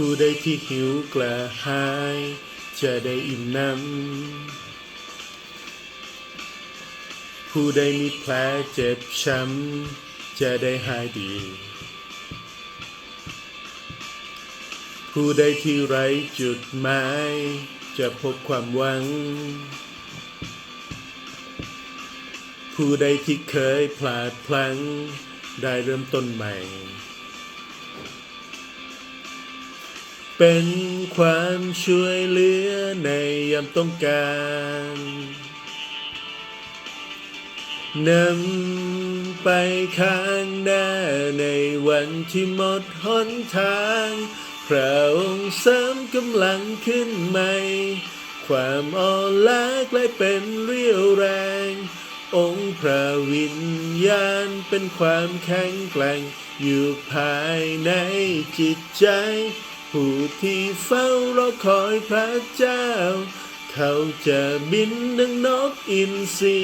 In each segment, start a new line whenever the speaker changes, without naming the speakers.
ผู้ใดที่หิวกระหาย จะได้อิ่มน้ำผู้ใดมีแผลเจ็บช้ำ จะได้หายดี ผู้ใดที่ไร้จุดหมาย จะพบความหวัง ผู้ใดที่เคยพลาดพลั้ง ได้เริ่มต้นใหม่ เป็นความช่วยเหลือในยามต้องการนำไปข้างหน้าในวันที่หมดหนทาง พระองค์เสริมกำลังขึ้นใหม่ ความอ่อนล้ากลายเป็นเรี่ยวแรง องค์พระวิญญาณเป็นความแข็งแกร่ง อยู่ภายในจิตใจ ผู้ที่เฝ้ารอคอยพระเจ้า เขาจะบินดังนกอินทรี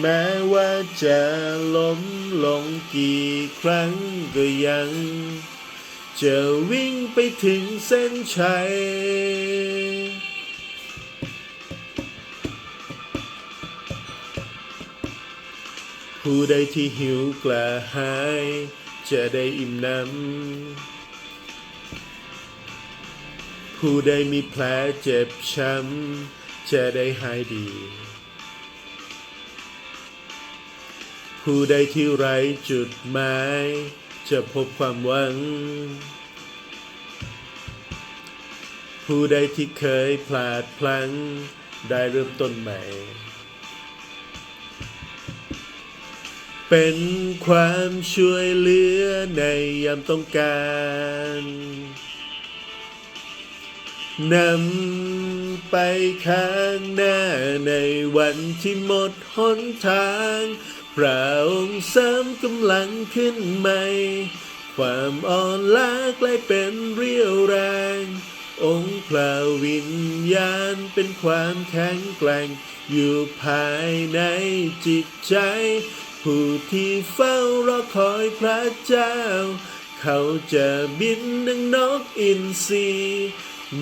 แม้ว่าจะล้มลงกี่ครั้งก็ยัง จะวิ่งไปถึงเส้นชัยผู้ใดที่หิวกระหาย จะได้อิ่มน้ำ ผู้ใดมีแผลเจ็บช้ำจะได้หายดี ผู้ใดที่ไร้จุดหมายจะพบความหวัง ผู้ใดที่เคยพลาดพลั้งได้เริ่มต้นใหม่ เป็นความช่วยเหลือในยามต้องการ นำไปข้างหน้าในวันที่หมดหนทางพระองค์เสริมกำลังขึ้นใหม่ ความอ่อนล้ากลายเป็นเรี่ยวแรง องค์พระวิญญาณเป็นความแข็งแกร่ง อยู่ภายในจิตใจ ผู้ที่เฝ้ารอคอยพระเจ้า เขาจะบินดังนกอินทรี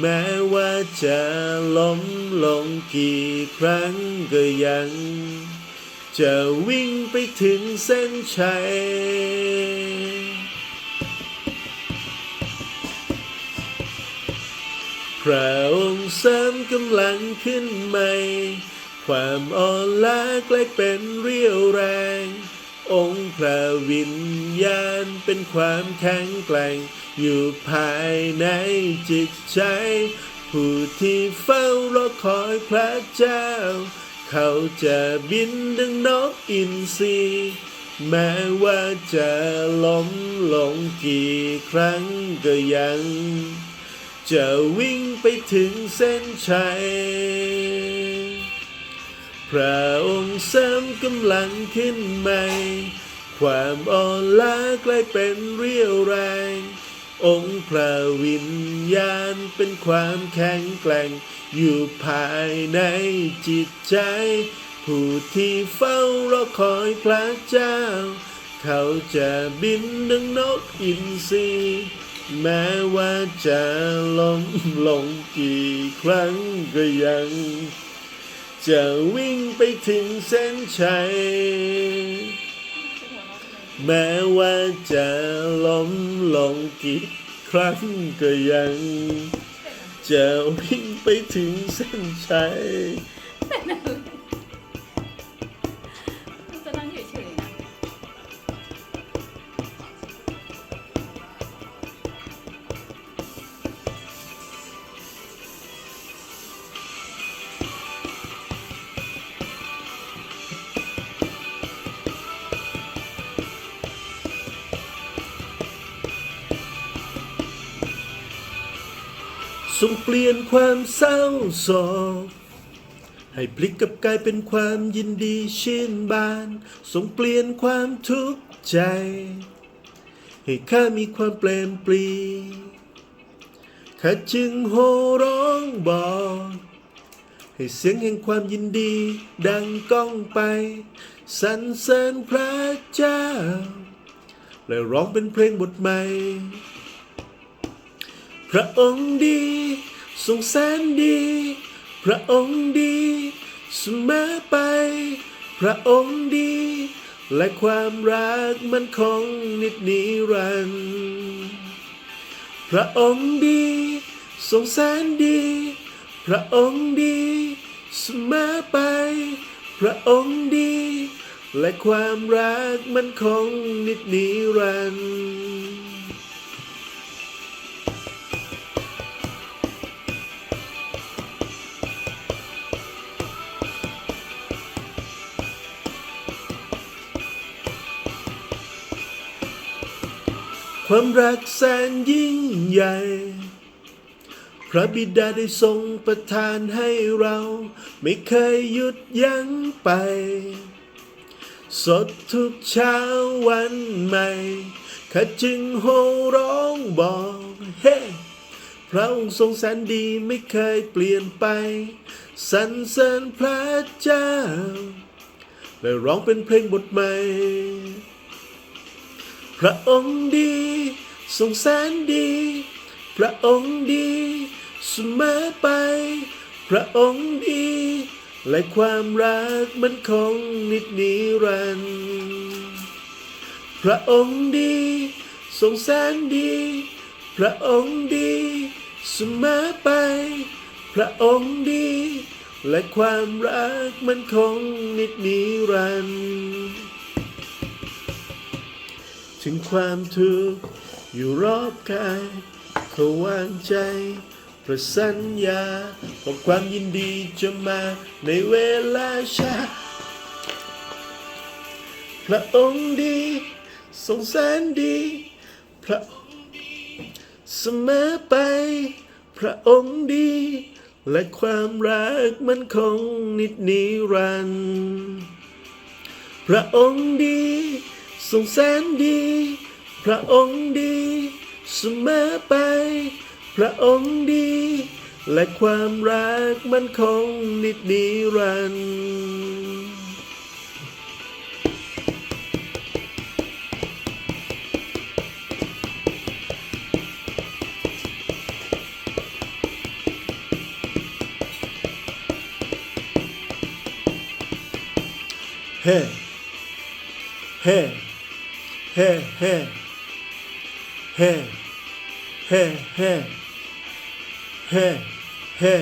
แม้ว่าจะล้มลงกี่ครั้งก็ยัง จะวิ่งไปถึงเส้นชัย พระองค์เสริมกำลังขึ้นใหม่ ความอ่อนล้ากลายเป็นเรี่ยวแรง องค์พระวิญญาณเป็นความแข็งแกร่ง อยู่ภายในจิตใจ ผู้ที่เฝ้ารอคอยพระเจ้า เขาจะบินดังนกอินทรีแม้ว่าจะล้มลงกี่ครั้งก็ยัง จะวิ่งไปถึงเส้นชัย พระองค์เสริมกำลังขึ้นใหม่ ความอ่อนล้ากลายเป็นเรี่ยวแรง องค์พระวิญญาณเป็นความแข็งแกร่ง อยู่ภายในจิตใจ ผู้ที่เฝ้ารอคอยพระเจ้า เขาจะบินดังนกอินทรีแม้ว่าจะล้มลงกี่ครั้งก็ยัง จะวิ่งไปถึงเส้นชัย แม้ว่าจะล้มลงกี่ครั้งก็ยัง จะวิ่งไปถึงเส้นชัย ทรงเปลี่ยนความเศร้าโศกให้พลิกกับกลายเป็นความยินดีชื่นบานทรงเปลี่ยนความทุกข์ใจ ให้ข้ามีความเปลี่ยนปลีข้าจึงโห่ร้องบอก ให้เสียงแห่งความยินดี ดังก้องไปสรรเสริญพระเจ้า และร้องเป็นเพลงบทใหม่ พระองค์ดี ทรงแสนดี พระองค์ดีเสมอไป พระองค์ดี และความรักมันคงนิดนิรันดร์พระองค์ดี ทรงแสนดี พระองค์ดีเสมอไป พระองค์ดี และความรักมันคงนิดนิรันดร์ ความรักแสนยิ่งใหญ่ พระบิดาได้ทรงประทานให้เรา ไม่เคยหยุดยั้งไป สดทุกเช้าวันใหม่ข้าจึงโห่ร้องบอกเฮ้พระองค์ทรงแสนดีไม่เคยเปลี่ยนไป สรรเสริญพระเจ้า และร้องเป็นเพลงบทใหม่ พระองค์ดีทรงแสนดี พระองค์ดีเสมอไป พระองค์ดี และความรักมันคงนิดนิรันดร์พระองค์ดีทรงแสนดี พระองค์ดีเสมอไป พระองค์ดี และความรักมันคงนิดนิรันดร์ ถึงความทุกข์อยู่รอบกายเขาวางใจพระสัญญาของความยินดีจะมาในเวลาช้าพระองค์ดีทรงแสนดีพระองค์ดีเสมอไป พระองค์ดี และความรักมันคงนิดนิรันดร์พระองค์ดี ทรงแสนดี พระองค์ดีเสมอไป พระองค์ดี และความรักมันคงนิดนิรันดร์เฮ้ เฮ้ เฮ้เฮ้เฮ้เฮ้เฮ้เฮ้เฮ้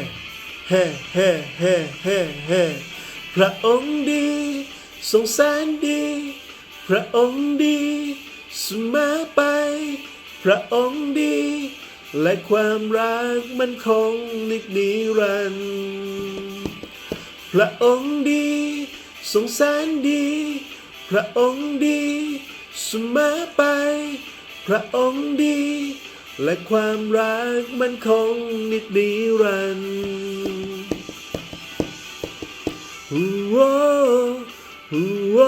เฮ้เฮ้เฮ้เฮ้เฮ้พระองค์ดีทรงแสนดี พระองค์ดีเสมอไป พระองค์ดี และความรักมันคงนิดนิรันดร์พระองค์ดีทรงแสนดี พระองค์ดี เสมอไป พระองค์ดี และความรักมันคงนิดนิรันดร์ฮูโวฮูโว